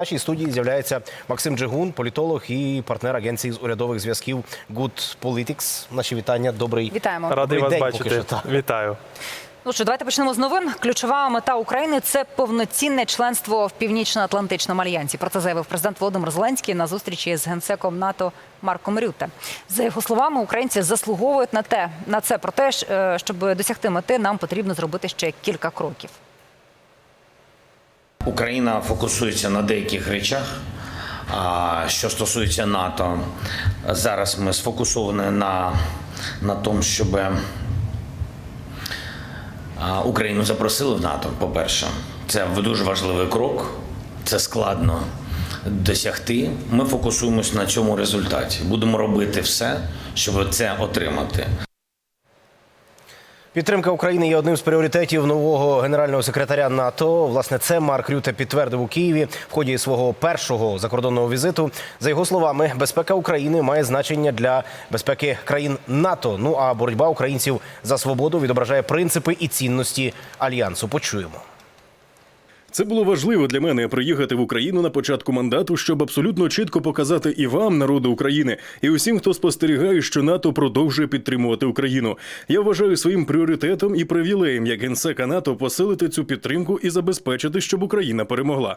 В нашій студії з'являється Максим Джигун, політолог і партнер агенції з урядових зв'язків Good Politics. Наші вітання. Добрий Вітаємо. Добрий вас день, бачити. що, так. Вітаю. Ну що, давайте почнемо з новин. Ключова мета України це повноцінне членство в Північно-Атлантичному альянсі. Про це заявив президент Володимир Зеленський на зустрічі з генсеком НАТО Марком Рюте. За його словами, українці заслуговують на те на це. Проте, ж, е, щоб досягти мети, нам потрібно зробити ще кілька кроків. Україна фокусується на деяких речах. Що стосується НАТО, зараз ми сфокусовані на, на тому, щоб Україну запросили в НАТО. По-перше, це дуже важливий крок, це складно досягти. Ми фокусуємось на цьому результаті. Будемо робити все, щоб це отримати. Підтримка України є одним з пріоритетів нового генерального секретаря НАТО. Власне, це Марк Рюте підтвердив у Києві в ході свого першого закордонного візиту. За його словами, безпека України має значення для безпеки країн НАТО. Ну а боротьба українців за свободу відображає принципи і цінності альянсу. Почуємо. Це було важливо для мене приїхати в Україну на початку мандату, щоб абсолютно чітко показати і вам, народу України, і усім, хто спостерігає, що НАТО продовжує підтримувати Україну. Я вважаю своїм пріоритетом і привілеєм як генсека НАТО посилити цю підтримку і забезпечити, щоб Україна перемогла.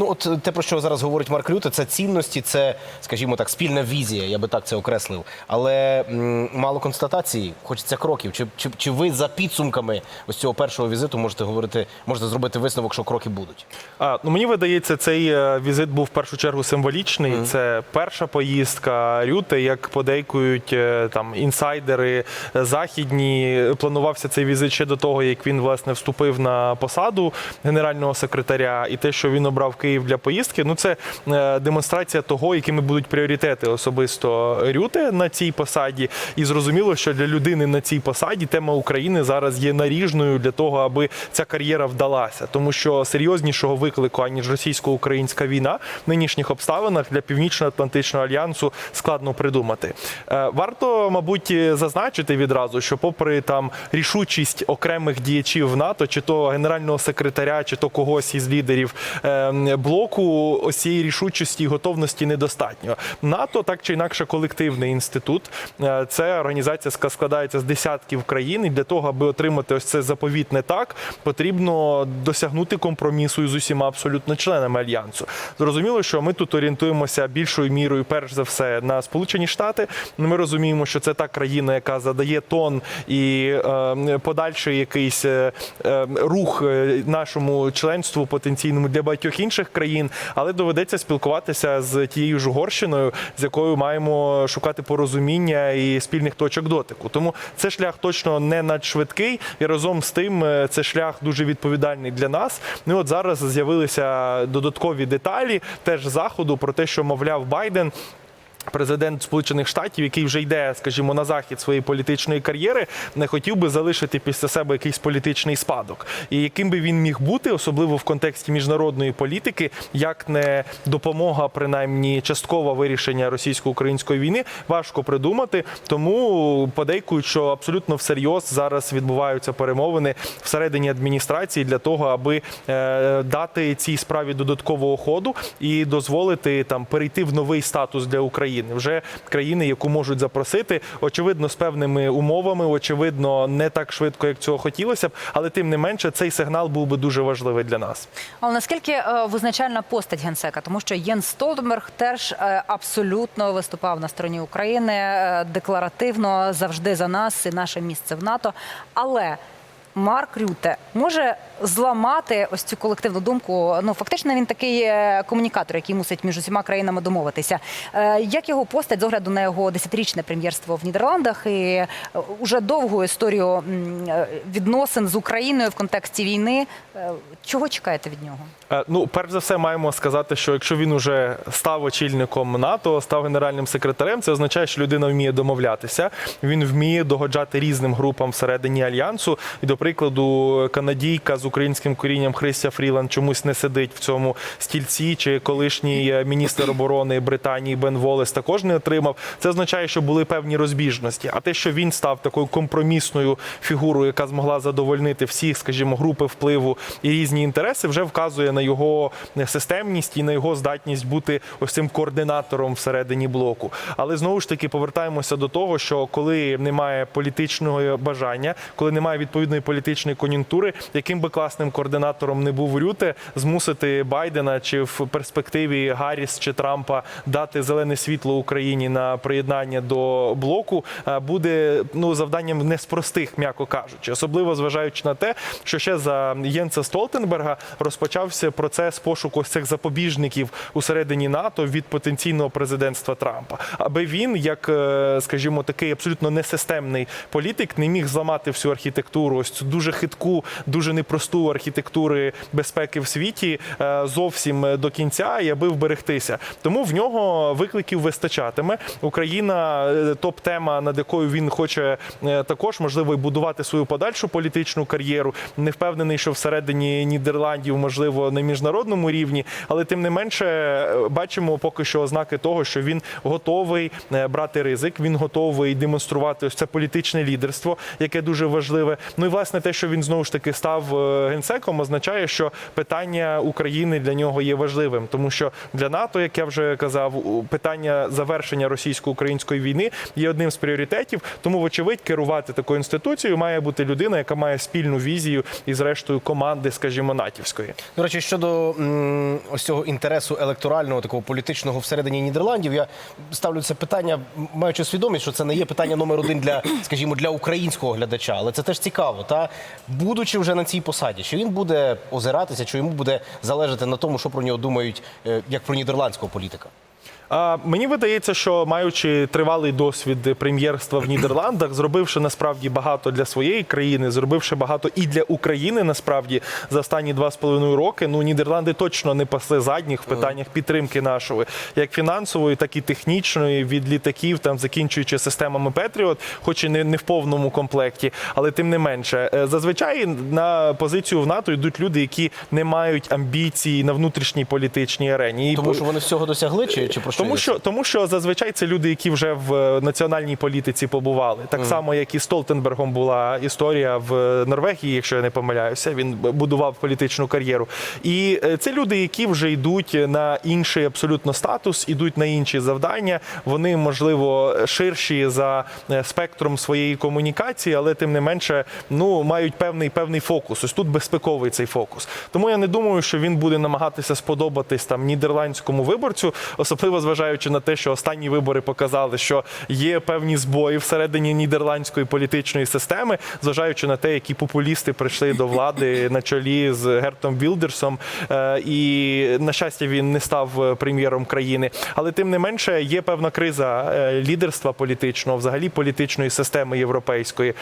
Ну, от е, те, про що зараз говорить Марк Рюте, це цінності, це, скажімо так, спільна візія, я би так це окреслив. Але м, мало констатацій, хочеться кроків. Чи, чи, чи ви за підсумками ось цього першого візиту можете говорити, можете зробити висновок, що кроки будуть? А, ну мені видається, цей е, візит був в першу чергу символічний. Це перша поїздка Рюти, як подейкують е, там інсайдери західні. Планувався цей візит ще до того, як він власне вступив на посаду генерального секретаря, і те, що він обрав Київ для поїздки, ну це е, демонстрація того, якими будуть пріоритети особисто Рюти на цій посаді. І зрозуміло, що для людини на цій посаді тема України зараз є наріжною для того, аби ця кар'єра вдалася, тому що серйознішого виклику аніж російсько-українська війна в нинішніх обставинах для північно-атлантичного альянсу складно придумати. Е, Варто, мабуть, зазначити відразу, що, попри там рішучість окремих діячів НАТО, чи то генерального секретаря, чи то когось із лідерів е, блоку, ось цієї рішучості і готовності недостатньо. НАТО так чи інакше колективний інститут. Е, Це організація, яка складається з десятків країн, і для того, аби отримати ось це заповітне так, потрібно досягнути компромісу з усіма абсолютно членами альянсу. Зрозуміло, що ми тут орієнтуємося більшою мірою, перш за все, на Сполучені Штати. Ми розуміємо, що це та країна, яка задає тон і е, подальший якийсь е, рух нашому членству потенційному для багатьох інших країн, але доведеться спілкуватися з тією ж Угорщиною, з якою маємо шукати порозуміння і спільних точок дотику. Тому це шлях точно не надшвидкий, і разом з тим е, це шлях дуже відповідальний для нас. Ну от зараз з'явилися додаткові деталі теж заходу про те, що мовляв Байден. Президент Сполучених Штатів, який вже йде, скажімо, на захід своєї політичної кар'єри, не хотів би залишити після себе якийсь політичний спадок. І яким би він міг бути, особливо в контексті міжнародної політики, як не допомога, принаймні частково вирішення російсько-української війни, важко придумати. Тому подейкують, що абсолютно всерйоз зараз відбуваються перемовини всередині адміністрації для того, аби е, дати цій справі додаткового ходу і дозволити там перейти в новий статус для України. Вже країни, яку можуть запросити, очевидно, з певними умовами, очевидно, не так швидко, як цього хотілося б, але тим не менше цей сигнал був би дуже важливий для нас. Але наскільки е, визначальна постать генсека, тому що Єн Столтенберг теж е, абсолютно виступав на стороні України е, декларативно завжди за нас і наше місце в НАТО. Але Марк Рюте може зламати ось цю колективну думку. Ну фактично він такий е, комунікатор, який мусить між усіма країнами домовитися. Е, Як його постать з огляду на його десятирічне прем'єрство в Нідерландах і е, уже довгу історію відносин з Україною в контексті війни. Чого чекаєте від нього? Ну, перш за все, маємо сказати, що якщо він уже став очільником НАТО, став генеральним секретарем, це означає, що людина вміє домовлятися. Він вміє догоджати різним групам всередині альянсу. І до прикладу, канадійка з українським корінням Христя Фріланд чомусь не сидить в цьому стільці, чи колишній е, міністр оборони Британії Бен Волес також не отримав. Це означає, що були певні розбіжності. А те, що він став такою компромісною фігурою, яка змогла задовольнити всі, скажімо, групи впливу і різні інтереси, вже вказує на його системність і на його здатність бути ось цим координатором всередині блоку. Але знову ж таки повертаємося до того, що коли немає політичного бажання, коли немає відповідної політичної кон'юнктури, яким би класним координатором не був Рюте, змусити Байдена чи в перспективі Гарріс чи Трампа дати зелене світло Україні на приєднання до блоку, е, буде ну завданням не з простих, м'яко кажучи, особливо зважаючи на те, що ще за Єнса Столтенберга розпочався процес пошуку цих запобіжників усередині НАТО від потенційного президентства Трампа, аби він, як е, скажімо, такий абсолютно несистемний політик, не міг зламати всю архітектуру, ось цю дуже хитку, дуже непросту архітектури безпеки в світі е, зовсім до кінця, і аби вберегтися. Тому в нього викликів вистачатиме. Україна е, топ-тема, над якою він хоче е, також можливо і будувати свою подальшу політичну кар'єру. Не впевнений, що всередині Нідерландів, можливо, на міжнародному рівні, але тим не менше е, бачимо поки що ознаки того, що він готовий е, брати ризик. Він готовий демонструвати ось це політичне лідерство, яке дуже важливе. Ну і власне те, що він знову ж таки став е, генсеком, означає, що питання України для нього є важливим, тому що для НАТО, як я вже казав, питання завершення російсько-української війни є одним з пріоритетів. Тому, вочевидь, керувати такою інституцією має бути людина, яка має спільну візію із рештою команди, скажімо, натівської. До речі, щодо ось цього інтересу електорального, такого політичного всередині Нідерландів, я ставлю це питання, маючи свідомість, що це не є питання номер один для, скажімо, для українського глядача, але це теж цікаво. Та будучи вже на цій посаді, що він буде озиратися, чи йому буде залежати на тому, що про нього думають, е, як про нідерландського політика? Мені видається, що маючи тривалий досвід прем'єрства в Нідерландах, зробивши насправді багато для своєї країни, зробивши багато і для України, насправді за останні два з половиною роки. Ну Нідерланди точно не пасли задніх в питаннях підтримки нашої, як фінансової, так і технічної, від літаків, там закінчуючи системами Петріот, хоч і не, не в повному комплекті, але тим не менше, Е, зазвичай на позицію в НАТО йдуть люди, які не мають амбіцій на внутрішній політичній арені. Тому що вони всього досягли, чи, чи про що тому що, тому що зазвичай це люди, які вже в е, національній політиці побували. Так само, як і з Столтенбергом була історія в е, Норвегії, якщо я не помиляюся, він будував політичну кар'єру. І е, це люди, які вже йдуть на інший абсолютно статус, ідуть на інші завдання. Вони, можливо, ширші за спектром своєї комунікації, але тим не менше ну, мають певний певний фокус. Ось тут безпековий цей фокус. Тому я не думаю, що він буде намагатися сподобатись там нідерландському виборцю, особливо зважаючи на те, що останні вибори показали, що є певні збої всередині нідерландської політичної системи, зважаючи на те, які популісти прийшли до влади на чолі з Гертом Вілдерсом. Е, І на щастя, він не став е, прем'єром країни. Але тим не менше є певна криза е, лідерства політичного, взагалі політичної системи європейської.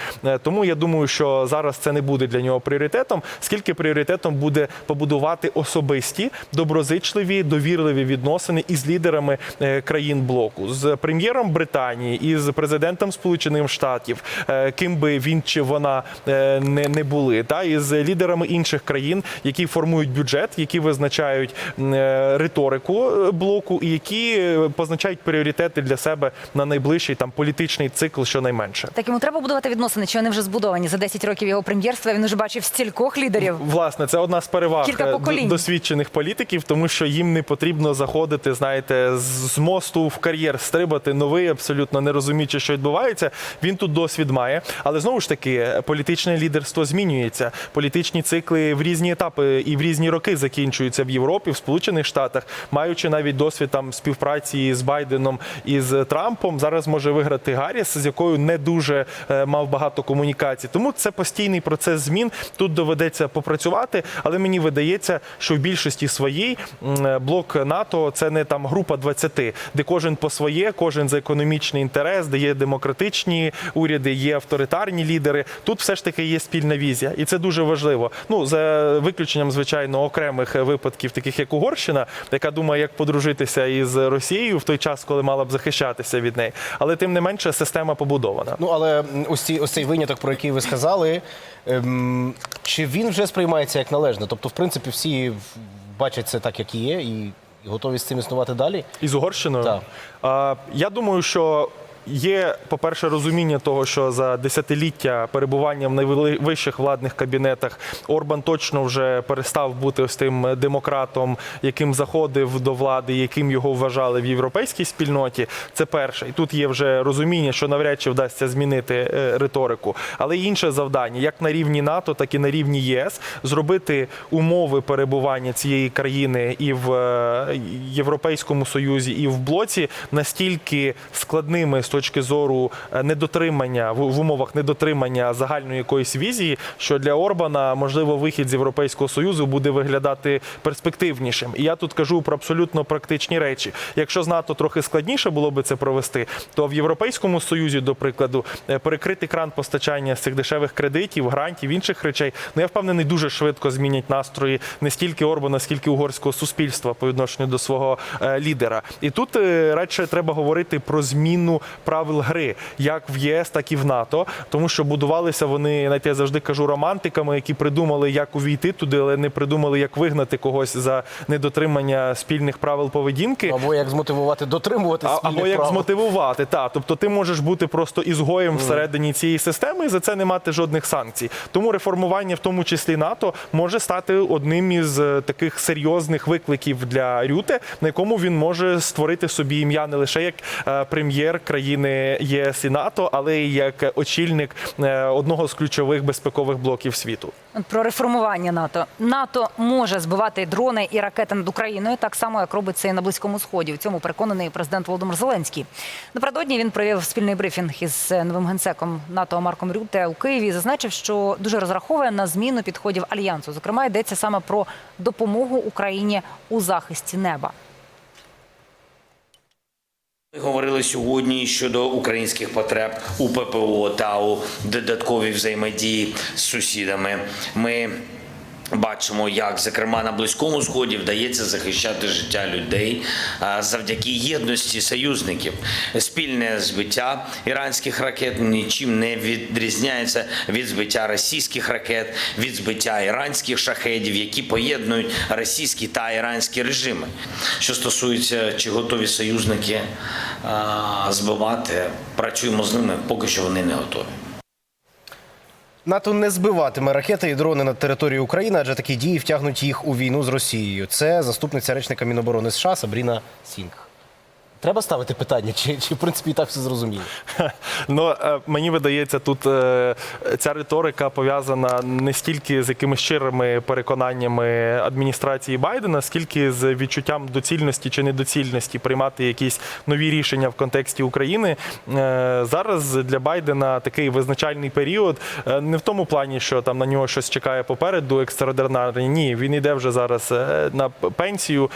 Тому я думаю, що зараз це не буде для нього пріоритетом, скільки пріоритетом буде побудувати особисті, доброзичливі, довірливі відносини із лідерами країн блоку, з прем'єром Британії і з президентом Сполучених Штатів, е, ким би він чи вона е, не, не були, та і з лідерами інших країн, які формують бюджет, які визначають е, риторику е, блоку, і які е, позначають пріоритети для себе на найближчий там політичний цикл, щонайменше. Так йому треба будувати відносини, чи вони вже збудовані за 10 років його прем'єрства. Він вже бачив стількох лідерів. Власне, це одна з переваг е, досвідчених політиків, тому що їм не потрібно заходити, знаєте, з з мосту в кар'єр, стрибати новий, абсолютно не розуміючи, що відбувається. Він тут досвід має, але знову ж таки, політичне лідерство змінюється. Політичні цикли в різні етапи і в різні роки закінчуються в Європі, в Сполучених Штатах, маючи навіть досвід там співпраці з Байденом і з Трампом. Зараз може виграти Гарріс, з якою не дуже е, мав багато комунікацій. Тому це постійний процес змін. Тут доведеться попрацювати, але мені видається, що в більшості своїй блок НАТО це не там група група 20, де кожен по своє, кожен за економічний інтерес, де є демократичні уряди, є авторитарні лідери. Тут все ж таки є спільна візія, і це дуже важливо. Ну за виключенням, звичайно, окремих випадків, таких як Угорщина, яка думає, як подружитися із Росією в той час, коли мала б захищатися від неї. Але тим не менше, система побудована. Ну але ось, ці, ось цей виняток, про який ви сказали, ем, чи він вже сприймається як належне? Тобто, в принципі, всі бачать це так, як є, і готові з цим існувати далі? Із Угорщиною? Так. Я думаю, що. Є, по-перше, розуміння того, що за десятиліття перебування в найвищих владних кабінетах Орбан точно вже перестав бути ось тим демократом, яким заходив до влади, яким його вважали в європейській спільноті. Це перше. І тут є вже розуміння, що навряд чи вдасться змінити е, риторику. Але інше завдання, як на рівні НАТО, так і на рівні ЄС, зробити умови перебування цієї країни і в е, Європейському Союзі, і в блоці настільки складними з точки зору е, недотримання в, умовах недотримання загальної якоїсь візії, що для Орбана можливо вихід з Європейського Союзу буде виглядати перспективнішим. І я тут кажу про абсолютно практичні речі. Якщо з НАТО трохи складніше було би це провести, то в Європейському Союзі, до прикладу, е, перекрити кран постачання з цих дешевих кредитів, грантів, інших речей, ну я впевнений, дуже швидко змінять настрої не стільки Орбана, скільки угорського суспільства по відношенню до свого е, лідера. І тут радше треба говорити про зміну правил гри, як в ЄС, так і в НАТО, тому що будувалися вони, знаєте, я завжди кажу, романтиками, які придумали, як увійти туди, але не придумали, як вигнати когось за недотримання спільних правил поведінки. Або як змотивувати дотримуватися спільних Або як правил? змотивувати, так. Тобто ти можеш бути просто ізгоєм всередині цієї системи і за це не мати жодних санкцій. Тому реформування, в тому числі НАТО, може стати одним із е, таких серйозних викликів для Рюте, на якому він може створити собі ім'я не лише як е, прем'єр країни ЄС і НАТО, але й як очільник е, одного з ключових безпекових блоків світу. Про реформування НАТО. НАТО може збивати дрони і ракети над Україною, так само як робить це і на Близькому Сході. В цьому переконаний президент Володимир Зеленський. Напередодні він провів спільний брифінг із новим генсеком НАТО Марком Рюте у Києві. і Зазначив, що дуже розраховує на зміну підходів альянсу. Зокрема, йдеться саме про допомогу Україні у захисті неба. Ми говорили сьогодні щодо українських потреб у ППО та у додатковій взаємодії з сусідами. Ми бачимо, як зокрема на близькому сході вдається захищати життя людей завдяки єдності союзників. Спільне збиття іранських ракет нічим не відрізняється від збиття російських ракет, від збиття іранських шахедів, які поєднують російські та іранські режими. Що стосується, чи готові союзники збивати, працюємо з ними, поки що вони не готові. НАТО не збиватиме ракети і дрони над територією України, адже такі дії втягнуть їх у війну з Росією. Це заступниця речника Міноборони США Сабріна Сінг. Треба ставити питання, чи, чи в принципі і так все зрозуміло? Ну е, мені видається, тут е, ця риторика пов'язана не стільки з якимись щирими переконаннями адміністрації Байдена, скільки з відчуттям доцільності чи недоцільності приймати якісь нові рішення в контексті України. Е, Зараз для Байдена такий визначальний період не в тому плані, що там на нього щось чекає попереду екстраординарне. Ні, він йде вже зараз на пенсію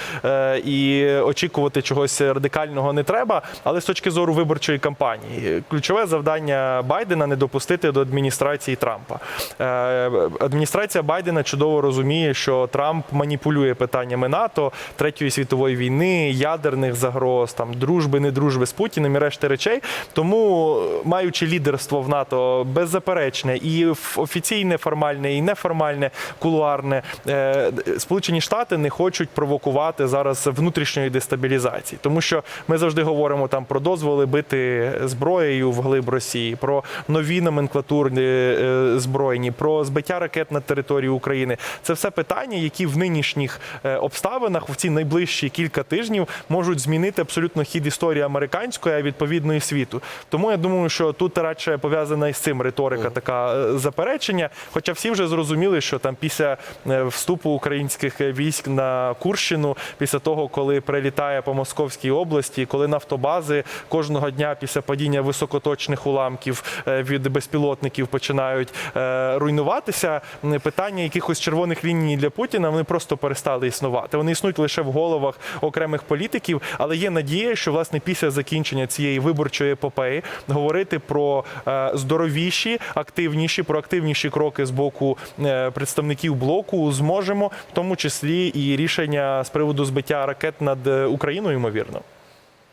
і очікувати чогось радикального не треба. Але з точки зору виборчої кампанії, ключове завдання Байдена не допустити до адміністрації Трампа. Е, Адміністрація Байдена чудово розуміє, що Трамп маніпулює питаннями НАТО, третьої світової війни, ядерних загроз, там дружби, недружби з Путіним і решти речей. Тому, маючи лідерство в НАТО беззаперечне і офіційне, формальне, і неформальне, кулуарне, е, Сполучені Штати не хочуть провокувати зараз внутрішньої дестабілізації, тому що ми завжди говоримо там про дозволи бити зброєю в глиб Росії, про нові номенклатурні е, збройні, про збиття ракет на території України. Це все питання, які в нинішніх е, обставинах в ці найближчі кілька тижнів можуть змінити абсолютно хід історії американської, а відповідно і світу. Тому я думаю, що тут радше пов'язана із цим риторика, така е, заперечення. Хоча всі вже зрозуміли, що там після вступу українських військ на Курщину, після того, коли прилітає по Московській області. Області, коли нафтобази кожного дня після падіння високоточних уламків е, від безпілотників починають е, руйнуватися. Питання якихось червоних ліній для Путіна вони просто перестали існувати. Вони існують лише в головах окремих політиків, але є надія, що власне після закінчення цієї виборчої епопеї говорити про е, здоровіші, активніші, проактивніші кроки з боку представників блоку зможемо, в тому числі і рішення з приводу збиття ракет над Україною, ймовірно.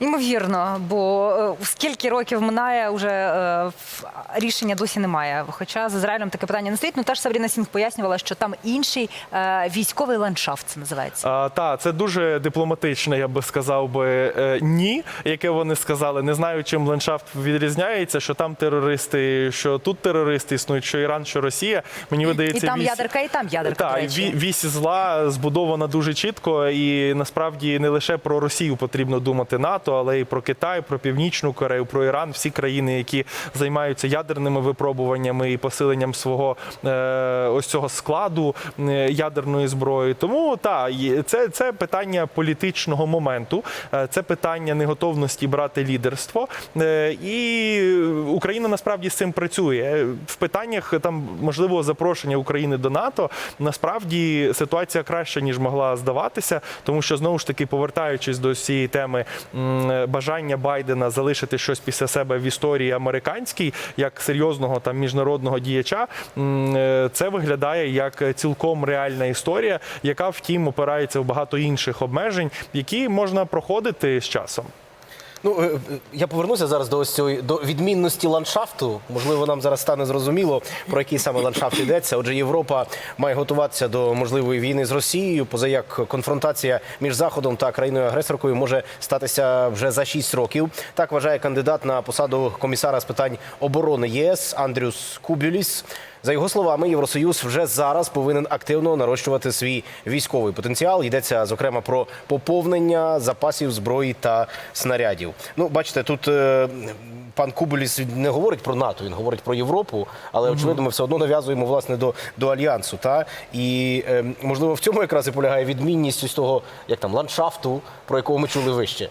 Ймовірно, бо е, скільки років минає, вже е, рішення досі немає. Хоча з Ізраїлем таке питання не стоїть. Ну теж Сабріна Сінг пояснювала, що там інший е, військовий ландшафт це називається. А, та, це дуже дипломатичне, я би сказав би, ні, яке вони сказали. Не знаю, чим ландшафт відрізняється, що там терористи, що тут терористи існують, що Іран, що Росія. Мені видається, І там вісь- ядерка, і там ядерка. Так, вісь зла збудована дуже чітко, і насправді не лише про Росію потрібно думати НАТО, але й про Китай, про Північну Корею, про Іран, всі країни, які займаються ядерними випробуваннями і посиленням свого е, ось цього складу е, ядерної зброї. Тому так, це, це питання політичного моменту, е, це питання неготовності брати лідерство. І Україна насправді з цим працює. В питаннях там можливого запрошення України до НАТО насправді ситуація краща ніж могла здаватися, тому що знову ж таки повертаючись до цієї теми бажання Байдена залишити щось після себе в історії американській, як серйозного там міжнародного діяча, е, це виглядає як цілком реальна історія, яка втім опирається в багато інших обмежень, які можна проходити з часом. Ну, е, е, я повернуся зараз до ось цієї до відмінності ландшафту. Можливо, нам зараз стане зрозуміло, про який саме ландшафт йдеться. Отже, Європа має готуватися до можливої війни з Росією, поза як конфронтація між Заходом та країною-агресоркою може статися вже за 6 років. Так вважає кандидат на посаду комісара з питань оборони ЄС Андрюс Кубюліс. За його словами, Євросоюз вже зараз повинен активно нарощувати свій військовий потенціал. Йдеться зокрема про поповнення запасів зброї та снарядів. Ну, бачите, тут е, пан Кубуліс не говорить про НАТО, він говорить про Європу, але очевидно, ми все одно нав'язуємо власне до, до альянсу. Та і е, можливо в цьому якраз і полягає відмінність ось того, як там ландшафту, про якого ми чули вище.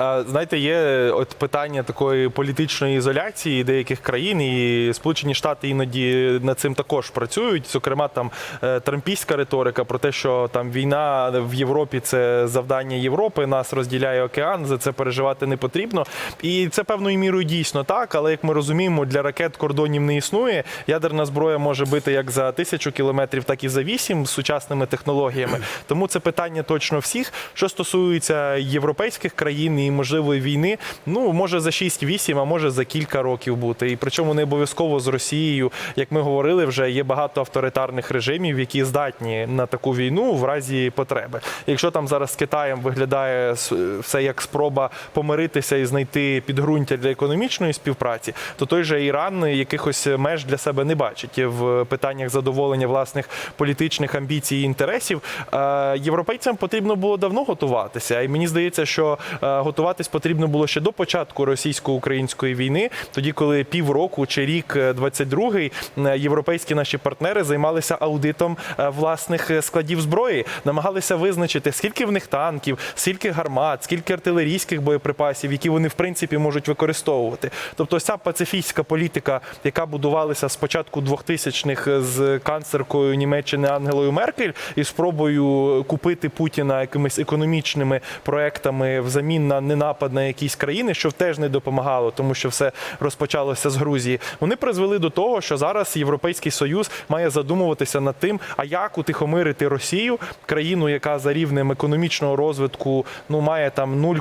Е, Знаєте, є от питання такої політичної ізоляції деяких країн, і Сполучені Штати іноді над цим також працюють. Зокрема, там е, трампійська риторика про те, що там війна в Європі це завдання Європи, нас розділяє океан, за це переживати не потрібно. І це певною мірою дійсно так. Але як ми розуміємо, для ракет кордонів не існує. Ядерна зброя може бити як за тисячу кілометрів, так і за вісім з сучасними технологіями. Тому це питання точно всіх. Що стосується європейських країн і можливої війни, ну може за 6-8, а може за кілька років бути. І причому не обов'язково з Росією, як ми говорили, вже є багато авторитарних режимів, які здатні на таку війну в разі потреби. Якщо там зараз з Китаєм виглядає все як спроба помиритися і знайти підґрунтя для економічної співпраці, то той же Іран якихось меж для себе не бачить в питаннях задоволення власних політичних амбіцій і інтересів. Е, Європейцям потрібно було давно готуватися, і мені здається, що е, готуватись потрібно було ще до початку російсько-української війни, тоді, коли півроку чи рік е, 22-й е, європейські наші партнери займалися аудитом е, власних е, складів зброї, намагалися визначити, скільки в них танків, скільки гармат, скільки артилерійських боєприпасів, які вони в принципі можуть використовувати. Тобто, ця пацифістська політика, яка будувалася з початку 2000-х з канцлеркою Німеччини Ангелою Меркель і спробою купити Путіна якимись економічними проектами взамін на ненапад на якісь країни, що теж не допомагало, тому що все розпочалося з Грузії. Вони призвели до того, що зараз Європейський Союз має задумуватися над тим, а як утихомирити Росію, країну, яка за рівнем економічного розвитку ну має там 0,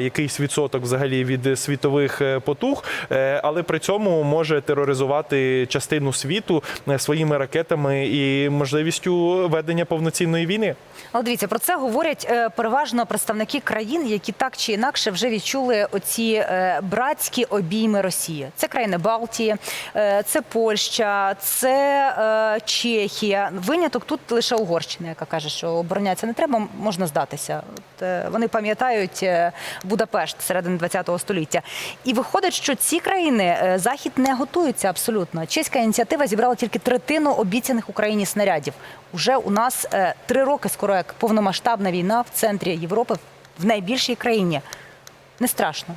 якийсь відсоток взагалі від світових е, потуг, е, але при цьому може тероризувати частину світу е, своїми ракетами і можливістю ведення повноцінної війни. Але дивіться, про це говорять переважно представники країн, які так чи інакше вже відчули оці е, братські обійми Росії. Це країни Балтії, е, це Польща, це е, Чехія. Виняток тут лише Угорщина, яка каже, що оборонятися не треба, можна здатися. От, вони пам'ятають Будапешт середини ХХ століття. І виходить, що ці країни захід не готується абсолютно. Чеська ініціатива зібрала тільки третину обіцяних Україні снарядів. Уже у нас три роки скоро як повномасштабна війна в центрі Європи в найбільшій країні. Не страшно.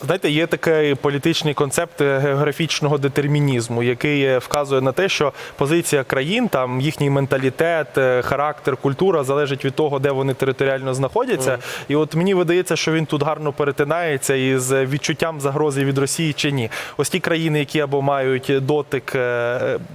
Знаєте, є такий політичний концепт е, географічного детермінізму, який е, вказує на те, що позиція країн, там їхній менталітет, е, характер, культура залежить від того, де вони територіально знаходяться. І от мені видається, що він тут гарно перетинається із відчуттям загрози від Росії чи ні. Ось ті країни, які або мають дотик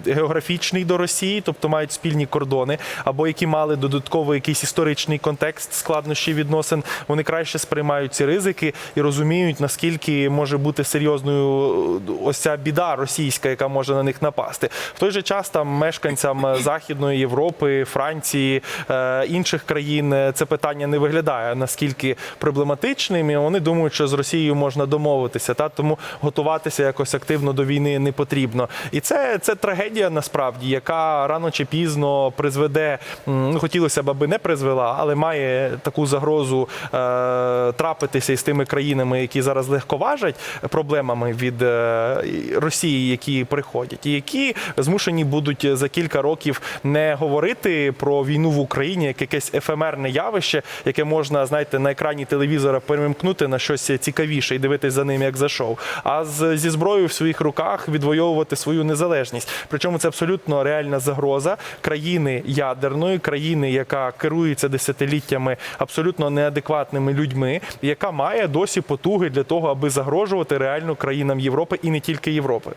географічний до Росії, тобто мають спільні кордони, або які мали додатковий якийсь історичний контекст складнощі відносин, вони краще сприймають ці ризики і розуміють, наскільки може бути серйозною е, ось ця біда російська, яка може на них напасти. В той же час там мешканцям е, Західної Європи, Франції, е, інших країн це питання не виглядає наскільки проблематичним. І вони думають, що з Росією можна домовитися, та тому готуватися якось активно до війни не потрібно. І це, це трагедія насправді, яка рано чи пізно призведе. Ну хотілося б, аби не призвела, але має таку загрозу е, трапитися із тими країнами, які зараз легковажать проблемами від е, Росії, які приходять, і які змушені будуть за кілька років не говорити про війну в Україні як якесь ефемерне явище, яке можна, знаєте, на екрані телевізора перемкнути на щось цікавіше і дивитись за ним як за шоу, а зі зброєю в своїх руках відвоювати свою незалежність. Причому це абсолютно реальна загроза країни ядерної, країни, яка керується десятиліттями абсолютно неадекватними людьми, яка має досі потуги для того, аби загрожувати реально країнам Європи і не тільки Європи.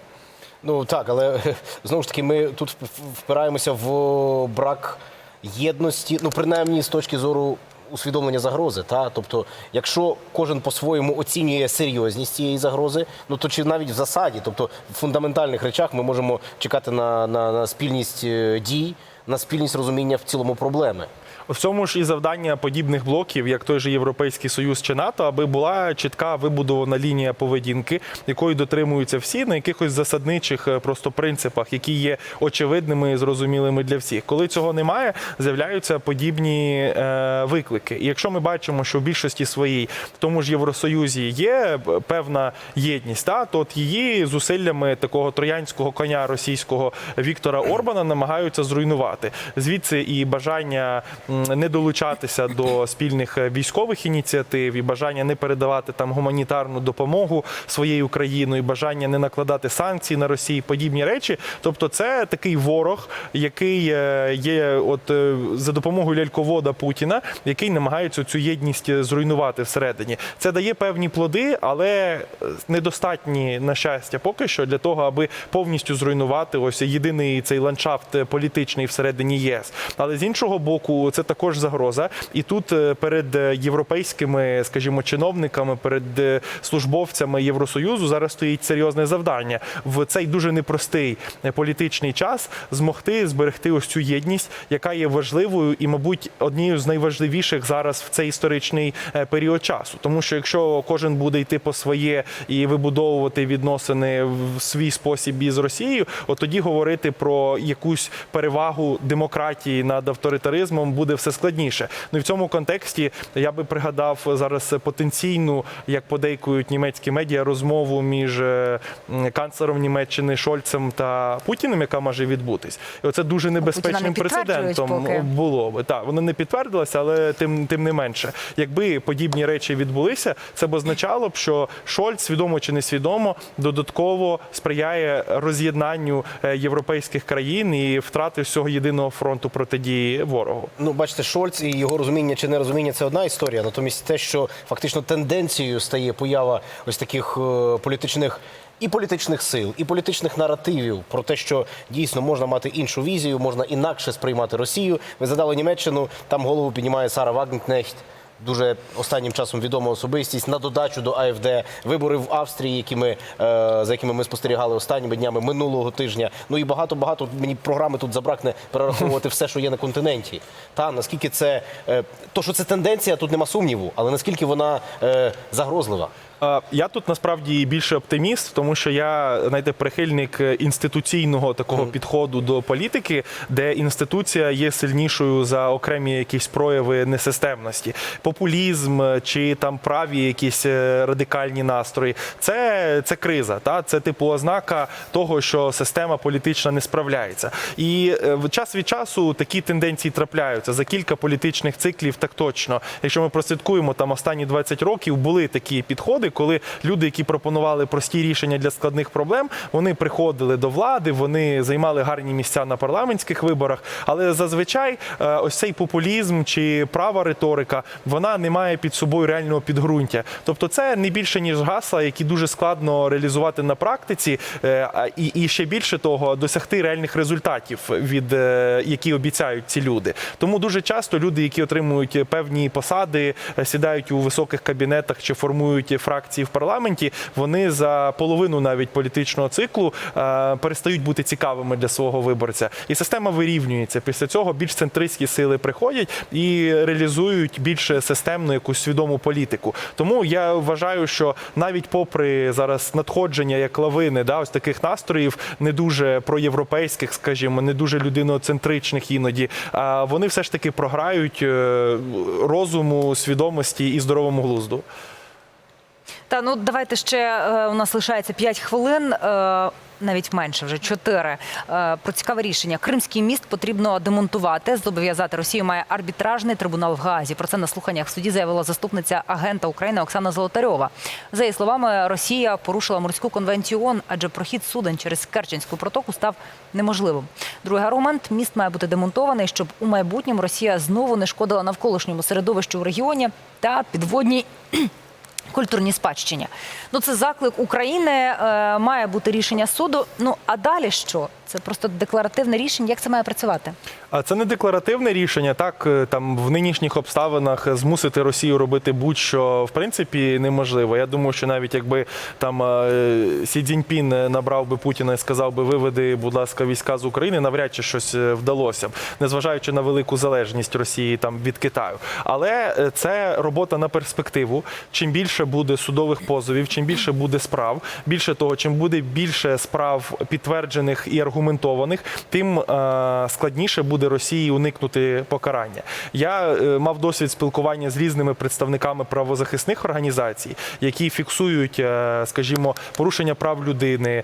Ну так, але знову ж таки, ми тут впираємося в брак єдності, ну принаймні з точки зору усвідомлення загрози. Та? Тобто, якщо кожен по-своєму оцінює серйозність цієї загрози, ну то чи навіть в засаді, тобто в фундаментальних речах ми можемо чекати на, на, на спільність е, дій, на спільність розуміння в цілому проблеми. В цьому ж і завдання подібних блоків, як той же Європейський Союз чи НАТО, аби була чітка вибудована лінія поведінки, якої дотримуються всі на якихось засадничих е, просто принципах, які є очевидними і зрозумілими для всіх. Коли цього немає, з'являються подібні е, виклики. І якщо ми бачимо, що в більшості своїй, в тому ж Євросоюзі, є е, певна єдність, та то от її зусиллями такого троянського коня російського Віктора Орбана намагаються зруйнувати. Звідси і бажання не долучатися до спільних військових ініціатив, і бажання не передавати там гуманітарну допомогу своєю країною, бажання не накладати санкції на Росію, подібні речі. Тобто, це такий ворог, який е, є, от е, за допомогою ляльковода Путіна, який намагається цю єдність е, зруйнувати всередині. Це дає певні плоди, але недостатні на щастя поки що для того, аби повністю зруйнувати ось єдиний цей ландшафт політичний всередині ЄС. Але з іншого боку, це також загроза. І тут е, перед е, європейськими, скажімо, чиновниками, перед е, службовцями Євросоюзу зараз стоїть серйозне завдання в цей дуже непростий політичний час змогти зберегти ось цю єдність, яка є важливою і, мабуть, однією з найважливіших зараз в цей історичний період часу. Тому що якщо кожен буде йти по своє і вибудовувати відносини в свій спосіб із Росією, от тоді говорити про якусь перевагу демократії над авторитаризмом буде все складніше. Ну і в цьому контексті я би пригадав зараз потенційну, як подейкують німецькі медіа, розмову між е, канцлером Німеччини Шольцем та Путіним, яка може відбутись. І оце дуже небезпечним прецедентом поки. було би. Так, воно не підтвердилося, але тим, тим не менше. Якби подібні речі відбулися, це б означало б, що Шольц, свідомо чи несвідомо, додатково сприяє роз'єднанню е, європейських країн і втрати всього єдиного фронту протидії ворогу. Ну, бачите, Шольц і його розуміння чи нерозуміння це одна історія. Натомість те, що фактично тенденцією стає поява ось таких е, політичних. І політичних сил, і політичних наративів про те, що дійсно можна мати іншу візію, можна інакше сприймати Росію. Ви задали Німеччину, там голову піднімає Сара Вагнкнехт, дуже останнім часом відома особистість на додачу до АФД. Вибори в Австрії, які ми, е, за якими ми спостерігали останніми днями минулого тижня. Ну і багато багато мені програми тут забракне перераховувати все, що є на континенті. Та наскільки це е, то, що це тенденція, тут нема сумніву, але наскільки вона е, загрозлива. Я тут насправді більше оптиміст, тому що я знаєте, прихильник інституційного такого підходу до політики, де інституція є сильнішою за окремі якісь прояви несистемності. По популізм е, чи там праві якісь е, радикальні настрої. Це, це криза, та це типу ознака того, що система політична не справляється. І е, в час від часу такі тенденції трапляються за кілька політичних циклів. Так точно, якщо ми прослідкуємо там останні 20 років, були такі підходи, коли люди, які пропонували прості рішення для складних проблем, вони приходили до влади, вони займали гарні місця на парламентських виборах. Але зазвичай ось цей популізм чи права риторика, вона не має під собою реального підґрунтя. Тобто, це не більше ніж гасла, які дуже складно реалізувати на практиці, е, і, і ще більше того, досягти реальних результатів, від е, які обіцяють ці люди. Тому дуже часто люди, які отримують певні посади, е, сідають у високих кабінетах чи формують фракції в парламенті, вони за половину навіть політичного циклу перестають бути цікавими для свого виборця. І система вирівнюється. Після цього більш центристські сили приходять і реалізують більш системну якусь свідому політику. Тому я вважаю, що навіть попри зараз надходження як лавини, да, ось таких настроїв, не дуже проєвропейських, скажімо, не дуже людиноцентричних іноді, а вони все ж таки програють е, розуму, свідомості і здоровому глузду. Та ну давайте ще е, у нас лишається 5 хвилин. Навіть менше вже 4. Е, про цікаве рішення. Кримський міст потрібно демонтувати. Зобов'язати Росію має арбітражний трибунал в Гаазі. Про це на слуханнях в суді заявила заступниця агента України Оксана Золотарьова. За її словами, Росія порушила морську конвенцію ООН, адже прохід суден через Керченську протоку став неможливим. Другий аргумент міст має бути демонтований, щоб у майбутньому Росія знову не шкодила навколишньому середовищу в регіоні та підводній культурній спадщині. Ну це заклик України. Е, має бути рішення суду. Ну а далі що? Це просто декларативне рішення. Як це має працювати? А це не декларативне рішення. Так е, там в нинішніх обставинах змусити Росію робити будь-що в принципі неможливо. Я думаю, що навіть якби там е, Сі Цзіньпін набрав би Путіна і сказав би виведи, будь ласка, війська з України, навряд чи щось е, вдалося незважаючи на велику залежність Росії там від Китаю. Але е, це робота на перспективу. Чим більше буде судових позовів, чим більше буде справ, більше того, чим буде більше справ підтверджених і аргументованих, тим е, складніше буде Росії уникнути покарання. Я е, мав досвід спілкування з різними представниками правозахисних організацій, які фіксують, е, скажімо, порушення прав людини,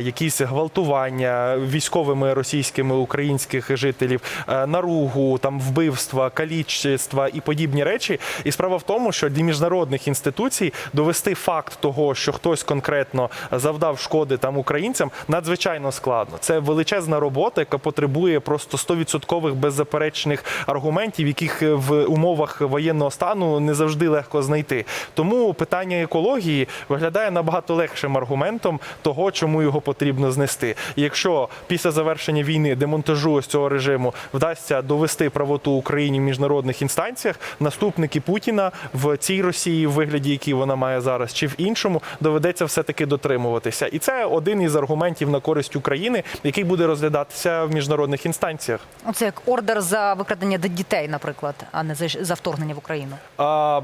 якісь гвалтування військовими російськими українських жителів, наругу, там вбивства, калічства і подібні речі. І справа в тому, що для міжнародних інституцій довести факт того, що хтось конкретно завдав шкоди там українцям, надзвичайно складно. Це величезна робота, яка потребує просто 100% беззаперечних аргументів, яких в умовах воєнного стану не завжди легко знайти. Тому питання екології виглядає набагато легшим аргументом того, чому його потрібно знести. І якщо після завершення війни демонтажу ось цього режиму вдасться довести правоту Україні в міжнародних інстанціях, наступники Путіна в цій Росії, в вигляді, який вона має зараз, чи в іншому, доведеться все таки дотримуватися. І це один із аргументів на користь України, який буде розглядатися в міжнародних інстанціях. Оце як ордер за викрадення дітей, наприклад, а не за, вторгнення в Україну. А,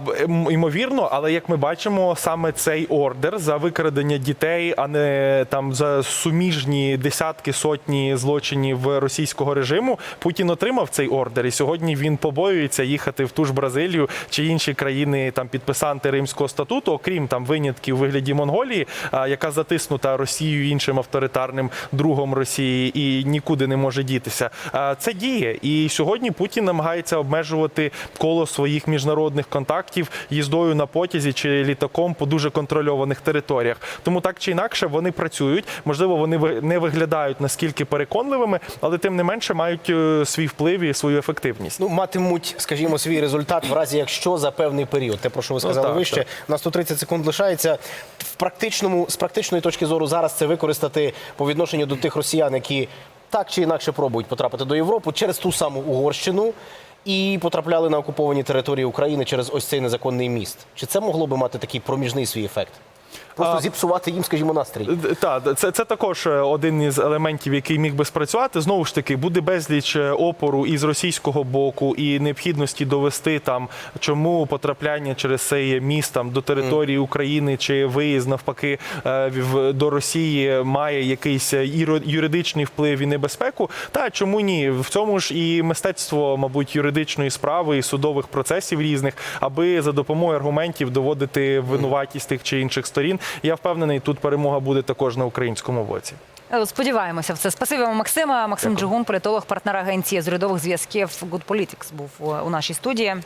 ймовірно, але як ми бачимо, саме цей ордер за викрадення дітей, а не там за суміжні десятки сотні злочинів російського режиму, Путін отримав цей ордер, і сьогодні він побоюється їхати в ту ж Бразилію чи інші країни там підписанти Римського статуту, окрім там винятків у вигляді Монголії, яка затиснута Росією іншим авторитарним другом Росії і нікуди не може дітися. Це діє, і сьогодні Путін намагається обмежувати коло своїх міжнародних контактів їздою на потязі чи літаком по дуже контрольованих територіях. Тому так чи інакше вони працюють. Можливо, вони не виглядають наскільки переконливими, але тим не менше мають е, свій вплив і свою ефективність. Ну, матимуть, скажімо, свій результат в разі якщо за певний період. Те, про що ви сказали Ну, так, вище. так. У нас тут 30 секунд лишається. В практичному, з практичної точки зору зараз це використати по відношенню до тих росіян, які так чи інакше пробують потрапити до Європи через ту саму Угорщину. І потрапляли на окуповані території України через ось цей незаконний міст. Чи це могло би мати такий проміжний свій ефект? Просто А- зіпсувати їм, скажімо, настрій. Так, це, це також е, один із елементів, який міг би спрацювати. Знову ж таки, буде безліч е, опору із російського боку і необхідності довести там, чому потрапляння через цей міст там до території України чи виїзд навпаки е, в- до Росії має якийсь юридичний вплив і небезпеку. Та чому ні? В цьому ж і мистецтво, мабуть, юридичної справи і судових процесів різних, аби за допомогою аргументів доводити винуватість тих чи інших сторін. Я впевнений, тут перемога буде також на українському боці. Е, Сподіваємося в це. Спасибі вам, Максима. Максим Джигун, політолог, партнер агенції з урядових зв'язків Good Politics був у нашій студії.